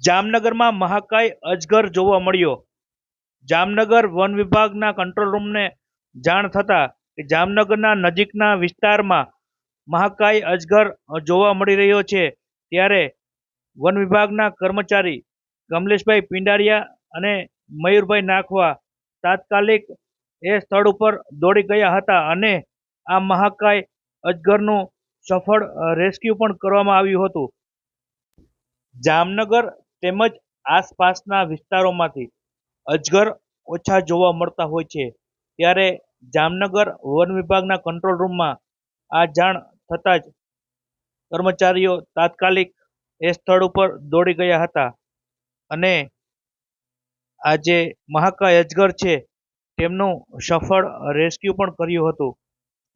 જામનગરમાં મહાકાય અજગર જોવા મળ્યો. જામનગર વન વિભાગના કંટ્રોલ રૂમને જાણ થતાં કે જામનગરના નજીકના વિસ્તારમાં મહાકાય અજગર જોવા મળી રહ્યો છે. ત્યારે વન વિભાગના કર્મચારી કમલેશભાઈ પિંડારિયા અને મયુરભાઈ નાખવા તાત્કાલિક એ સ્થળ ઉપર દોડી ગયા હતા અને આ મહાકાય અજગરનું સફળ રેસ્ક્યુ પણ કરવામાં આવ્યું હતું. જામનગર તેમજ આસપાસના વિસ્તારોમાંથી અજગર ઓછા જોવા મળતા હોય છે. ત્યારે જામનગર વન વિભાગના કંટ્રોલ રૂમમાં આ જાણ થતાં જ કર્મચારીઓ તાત્કાલિક એ સ્થળ ઉપર દોડી ગયા હતા. અને આ જે મહાકાય અજગર છે, તેમનું સફળ રેસ્ક્યુ પણ કર્યું હતું.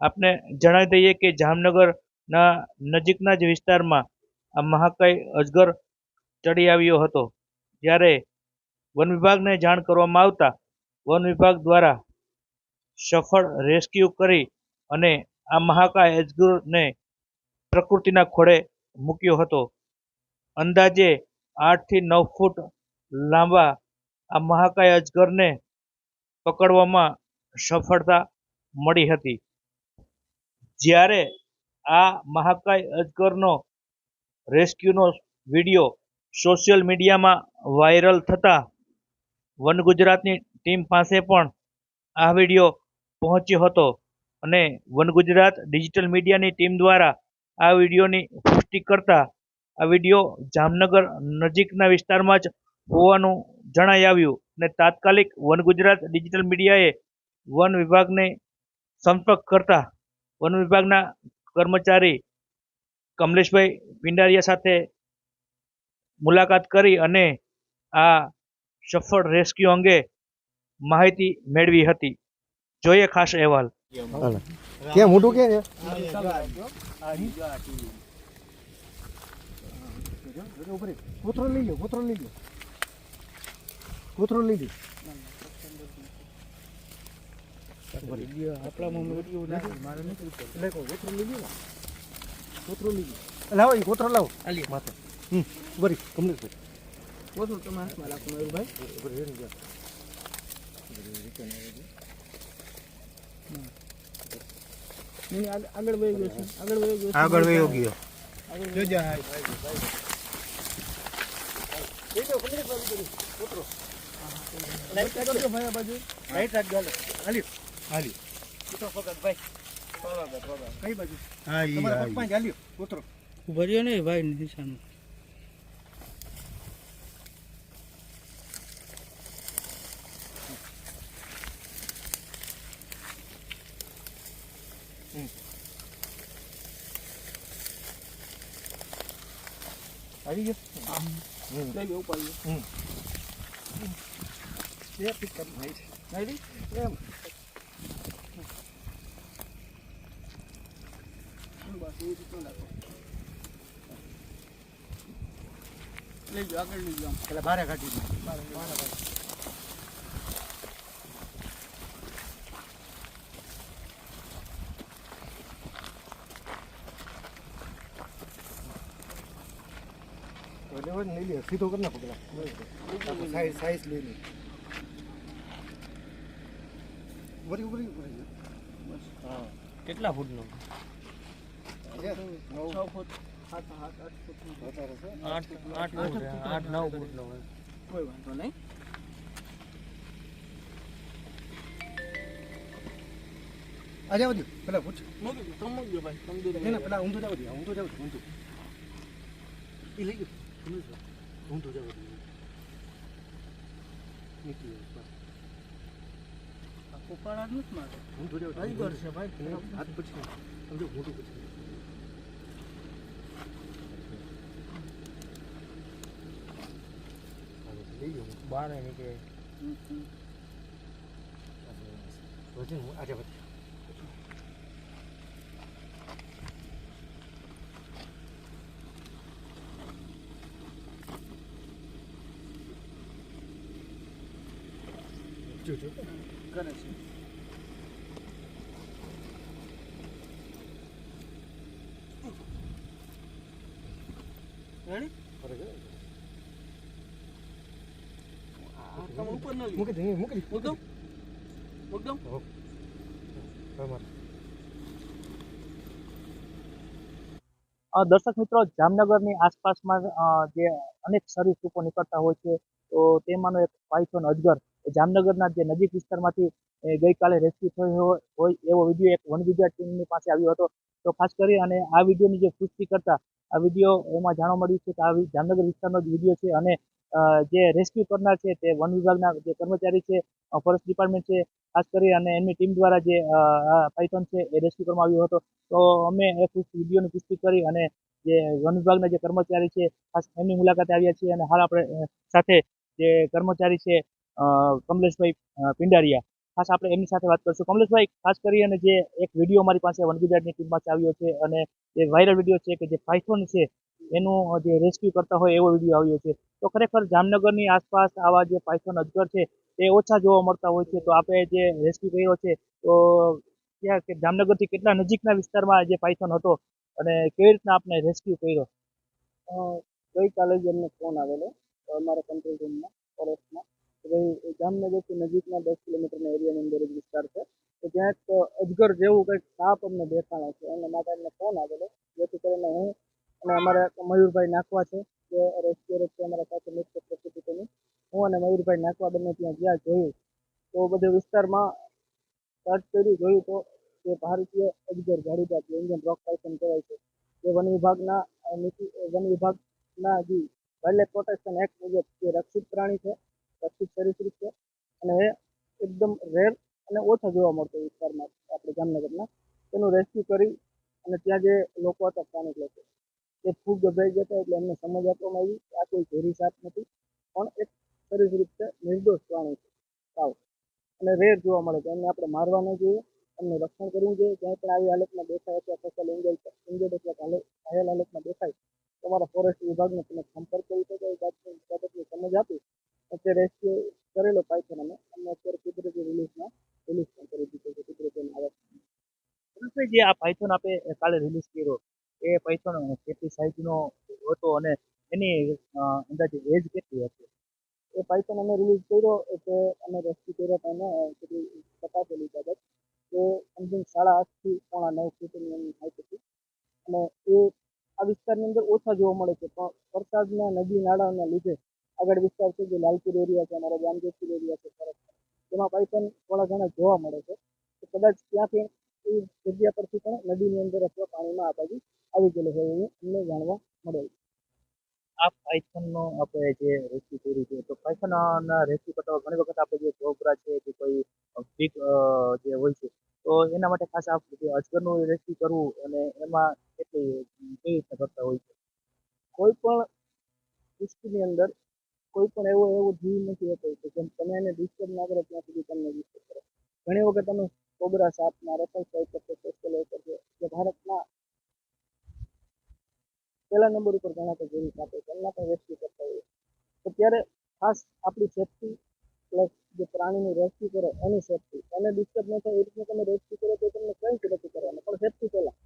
આપને જણાવી દઈએ કે જામનગરના નજીકના જ વિસ્તારમાં આ મહાકાય અજગર ચડી આવ્યો હતો. જ્યારે વન વિભાગને જાણ કરવામાં આવતા વન વિભાગ દ્વારા સફળ રેસ્ક્યુ કરી અને આ મહાકાય અજગરને પ્રકૃતિના ખોળે મૂક્યો હતો. અંદાજે આઠથી નવ ફૂટ લાંબા આ મહાકાય અજગરને પકડવામાં સફળતા મળી હતી. જ્યારે આ મહાકાય અજગરનો રેસ્ક્યુનો વીડિયો સોશિયલ મીડિયામાં વાયરલ થતા વન ગુજરાતની ટીમ પાસે પણ આ વીડિયો પહોંચ્યો હતો અને વન ગુજરાત ડિજિટલ મીડિયાની ટીમ દ્વારા આ વિડીયોની પુષ્ટિ કરતા આ વીડિયો જામનગર નજીકના વિસ્તારમાં જ હોવાનું જણાઈ આવ્યું અને તાત્કાલિક વન ગુજરાત ડિજિટલ મીડિયાએ વન વિભાગને સંપર્ક કરતા વન વિભાગના કર્મચારી કમલેશભાઈ પિંડારિયા સાથે મુલાકાત કરી અને આ સફળ રેસ્ક્યુ અંગે માહિતી મેળવી હતી. જોઈએ ખાસ અહેવાલ. ક્યાં મોટું ક્યાં છે? કોથરો લઈ લો કોથરો લઈ લો કોથરો લઈ લો કોથરો લઈ લો લાવો એ કોથરો લાવો. માથે. હમ બરી કમલેશભાઈ બોલો તમે હાથમાં રાખો મયુરભાઈ આગળ વહી ગયો છે. આગળ વહી ગયો છે. આગળ વહી ગયો. રાઈટ રાખ ગાલે હાલ્યો. હાલ્યો. કઈ બાજુ? હા ઈ તમારા પપ્પા જ હાલ્યો ઉભર્યો નહીં ભાઈ નિશાન આવી ગયો? લઈ ગયો ઉપર બે પિકઅપ ભાઈ છે. આવી એમ. લઈ ગયો આગળ લઈ ગયો પેલા બારે કાઢી દે. તો લેવો નહીં લે સીધો કરી નાખો પેલા સાઈઝ સાઈઝ લઈ લે ઉભરી હા કેટલા ફૂટનો? છ ફૂટ સાત સાત આઠ ફૂટ આઠ આઠ આઠ નવ ફૂટનો કોઈ વાંધો નહીં. આજે વધ્યું પેલા પૂછ. મૂકી દો તમે મૂકી ભાઈ તમે નહીં ના પેલા ઊંધું જાવ દે ઊંધું જાવ ઊંધો. એ લઈ ગયો. ઊંધું જાવ નીકળી આ જ નથી મારે ઊંધું જાવ હજી કરશે ભાઈ હાથ પછી સમજો મોટું પછી બહાર ગયો નીકળે આજે વધી રેડી ફરક હે? તમે ઉપર ન મૂકી દે મૂકી દે મૂક દઉં? મૂક દઉં? હા, દર્શક મિત્રો જામનગરની આસપાસમાં જે અનેક સરીસૃપો નીકળતા હોય છે તો તેમાંનો એક પાયથોન અજગર જામનગરના જે નજીક વિસ્તારમાંથી ગઈકાલે રેસ્ક્યુ થયો હોય- એવો વીડિયો એક વન વિદ્યા ટીમની પાસે આવ્યો હતો. તો ખાસ કરી અને આ વિડીયોની જે પુષ્ટિ કરતા આ વીડિયો એમાં જાણવા મળ્યું છે કે આ જામનગર વિસ્તારનો જ વીડિયો છે અને જે રેસ્ક્યુ કરનાર છે તે વન વિભાગના જે કર્મચારી છે ફોરેસ્ટ ડિપાર્ટમેન્ટ છે, ખાસ કરી અને એમની ટીમ દ્વારા જે પાઇથોન છે એ રેસ્ક્યુ કરવામાં આવ્યો હતો. તો અમે એ વિડીયોની પુષ્ટિ કરી અને જે વન વિભાગના જે કર્મચારી છે, ખાસ એમની મુલાકાતે આવ્યા છીએ અને હાલ આપણે સાથે જે કર્મચારી છે કમલેશભાઈ પિંડારિયા. ખાસ આપણે એમની સાથે વાત કરીશું. કમલેશભાઈ, ખાસ કરી અને જે એક વીડિયો મારી પાસે વન ગુજરાતની ટીમમાંથી આવ્યો છે અને જે વાયરલ વીડિયો છે કે જે પાયથોન છે, એનું જે રેસ્ક્યુ કરતા હોય એવો વીડિયો આવ્યો છે. તો ખરેખર જામનગરની આસપાસ આવા જે પાયથોન અજગર છે, તે ઓછા જોવા મળતા હોય છે. તો આપણે જે રેસ્ક્યુ કર્યો છે, તો ત્યાં કે જામનગરથી કેટલા નજીકના વિસ્તારમાં જે પાયથોન હતો અને કેવી રીતના આપણે રેસ્ક્યુ કર્યો? ગઈકાલે જ એમને ફોન આવેલો અમારા કંટ્રોલ રૂમમાં ફોરેસ્ટમાં ભાઈ જામનગરથી નજીકના દસ કિલોમીટરના એરિયાની અંદર એક વિસ્તાર છે. તો ત્યાં એક અજગર જેવું કંઈક સાપ અમને દેખાણો છે. એના માટે અમને ફોન આવેલો. જેથી કરીને હું અને અમારા મયુરભાઈ નાખવા છે, જે રેસ્ક્યુઅર છે અમારા સાથે મિત્ર પ્રકૃતિની હું અને મયુરભાઈ નાખવા બંને ત્યાં ગયા, જોયું. તો બધે વિસ્તારમાં સર્ચ કર્યું, જોયું તો તે ભારતીય અજગર જાડીદાર જે ઇન્ડિયન રોક પાયથન કહેવાય છે જે વન વિભાગના નીતિ વન વિભાગના જે વાઇલ્ડ પ્રોટેક્શન એક્ટ મુજબ જે રક્ષિત પ્રાણી છે રક્ષિત સરીસૃપ છે. અને એકદમ રેર અને ઓછા જોવા મળતો વિસ્તારમાં આપણે જામનગરના તેનું રેસ્ક્યુ કરી અને ત્યાં જે લોકો હતા સ્થાનિક લોકો, એ ખૂબ ગભરાઈ ગયા એટલે એમને સમજ આપવામાં આવી કે આ કોઈ ઝેરી સાપ નથી. પણ એક સરસ છે નિર્દોષ પ્રાણી છે. સાવ અને રેર જોવા મળે છે. એમને આપણે મારવા ન જોઈએ. એમનું રક્ષણ કરવું જોઈએ. ક્યાંય પણ આવી હાલતમાં દેખાય અથવા ફસલ ઇન્જર્ડ ઇન્જર્ડ અથવા ઘાયલ હાલતમાં દેખાય, તમારા ફોરેસ્ટ વિભાગને તમે સંપર્ક કરી શકો. એ બાબતની સમજ આપી અત્યારે રેસ્ક્યુ કરેલો પાયથન અમે. અમને અત્યારે કુદરતી રિલીઝમાં રિલીઝ પણ કરી દીધો છે, કુદરતી આવક જે આ પાયથોન આપે કાલે રિલીઝ કર્યો, એ પાયથોન કેટલી સાઇઝનો હતો અને એની અંદાજે એજ કેટલી હતી? એ પાયથન અમે રિલીઝ કર્યો એટલે અમે રેસ્ક્યુ કર્યો તો અમે બધી તપાસેલી બાબત કે સમથિંગ સાડા આઠથી પોણા નવ ફૂટની એની હાઈટ હતી અને એ આ વિસ્તારની અંદર ઓછા જોવા મળે છે, પણ વરસાદના નદી નાળાના લીધે આગળ વિસ્તાર છે, જે લાલપુર એરિયા છે, અમારો જામજોધપુર એરિયા છે તરફ તેમાં પાયથન થોડા ઘણા જોવા મળે છે. તો કદાચ ત્યાંથી એ જગ્યા પરથી પણ નદીની અંદર અથવા પાણીમાં આ બાજુ આવી ગયેલું હોય એવું અમને જાણવા મળેલ આ પાયથનનો આપણે જે રેસ્ક્યુ કર્યું છે, તો પાયથોનના રેસ્ક્યુ કરતા ઘણી વખત આપણે જે ઢોકરા છે કે કોઈ બિગ જે હોય છે, તો એના માટે ખાસ આપ જે અજગરનું રેસ્ક્યુ કરવું અને એમાં કેટલી, કેવી રીતે કરતા હોય છે? કોઈ પણ સૃષ્ટિની અંદર કોઈ પણ એવો એવો જીવ નથી હોતો કે જેમ તમે એને ડિસ્ટર્બ ના કરો ત્યાં સુધી તમને ડિસ્ટર્બ કરે. ઘણી વખત તમે કોબરા સાપના રફલ સાઈડ પર ઉપર છે. જે ભારતમાં પહેલા નંબર ઉપર ગણાતા જેવી સાપો છે. પણ રેસ્ક્યુ કરતા હોઈએ તો ત્યારે ખાસ આપણી સેફટી પ્લસ જે પ્રાણીની રેસ્ક્યુ કરો, એની સેફટી એને ડિસ્ટર્બ ન થાય એ રીતે તમે રેસ્ક્યુ કરો તો તમને કંઈ જ નથી કરવાનું. પણ સેફટી પહેલાં.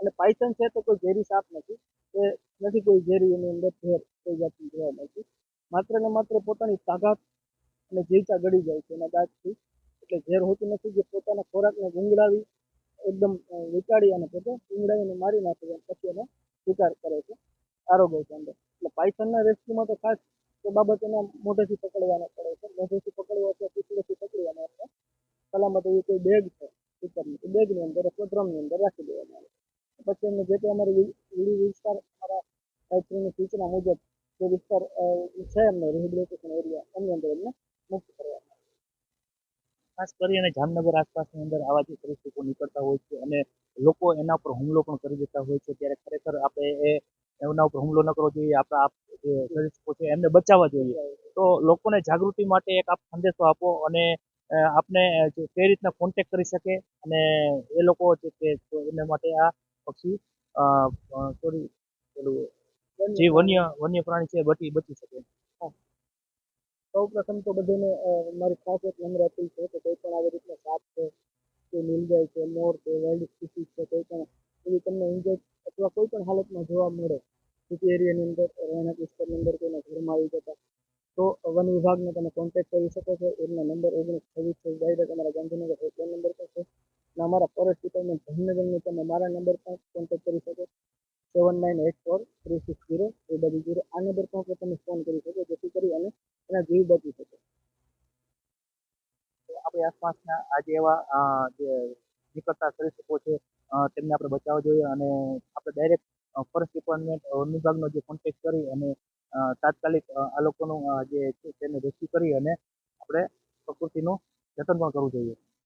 અને પાયથન છે તો કોઈ ઝેરી સાપ નથી. એ નથી કોઈ ઝેરી એની અંદર ઝેર કોઈ જાતનું માત્ર ને માત્ર પોતાની તાકાત અને જીવતા ગળી જાય છે એના દાંતથી. એટલે ઝેર હોતું નથી જે પોતાના ખોરાકને ગુંગળાવી, એકદમ વિચાળી અને પોતે ગુંગળાવીને મારી નાખે છે પછી એનો શિકાર કરે છે આરોગ્ય છે અંદર એટલે પાયથનના રેસ્ક્યુમાં તો ખાસ એ બાબત એના મોઢેથી પકડવાનો પડે છે. મોઢેથી પકડવો અથવા પીછળેથી પકડવાના અને સલામત એવી કોઈ બેગ છે શિકારની એ બેગની અંદર અથવા ડ્રમની અંદર રાખી દેવામાં આવે પછી એમને જે તે અમારી વિસ્તાર, અમારા ફેક્ટરીની સૂચના મુજબ જે વિસ્તાર છે એમનો રિહેબિલિટેશન એરિયા એની અંદર ખાસ કરીને જામનગર આસપાસની અંદર આવા જે પરિસ્થિતિઓ નીકળતા હોય છે અને લોકો એના ઉપર હુમલો પણ કરી દેતા હોય છે, ત્યારે ખરેખર આપણે એ એમના ઉપર હુમલો ન કરવો જોઈએ, આપણા આપ જે સરીસૃપો છે એમને બચાવવા જોઈએ. તો લોકોને જાગૃતિ માટે એક આપ સંદેશો આપો અને આપને કઈ રીતના કોન્ટેક કરી શકે અને એ લોકો છે કે એના માટે આ પક્ષી સોરી પેલું જે વન્ય વન્ય પ્રાણી છે બચી બચી શકે. સૌ પ્રથમ તો બધાને મારી ખાસ એક નમ્ર અપીલ છે કે કોઈ પણ આવી રીતના સાપ છે કે નીલગાય છે મોર છે વાઇલ્ડ સ્પીસીસ છે કોઈ પણ એવી તમને ઇન્જેક અથવા કોઈ પણ હાલતમાં જોવા મળે સિટી એરિયાની અંદર રહેણાંક વિસ્તારની અંદર કોઈના ઘરમાં આવી જતા તો તો વન વિભાગને તમે કોન્ટેક્ટ કરી શકો છો. એમના નંબર ઓગણીસ છવ્વીસ છે ડાયરેક્ટ અમારા ગાંધીનગર હેલ્પલાઇન નંબર પર છે. અને અમારા ફોરેસ્ટ ડિપાર્ટમેન્ટ જામનગરની તમે મારા નંબર પર કોન્ટેક્ટ કરી શકો seven nine eight four three six zero two double zero આ નંબર પર તમે ફોન કરી શકો, જેથી કરી અને એના જીવ બચી શકે. આપણી આસપાસના આજે એવા જે નીકળતા શકો છે તેમને આપણે બચાવવા જોઈએ અને આપણે ડાયરેક્ટ ફોરેસ્ટ ડિપાર્ટમેન્ટ વન વિભાગનો જે કોન્ટેક્ટ કરી અને તાત્કાલિક આ લોકોનું જે છે, તેને રેસ્ક્યુ કરી અને આપણે પ્રકૃતિનું જતન પણ કરવું જોઈએ.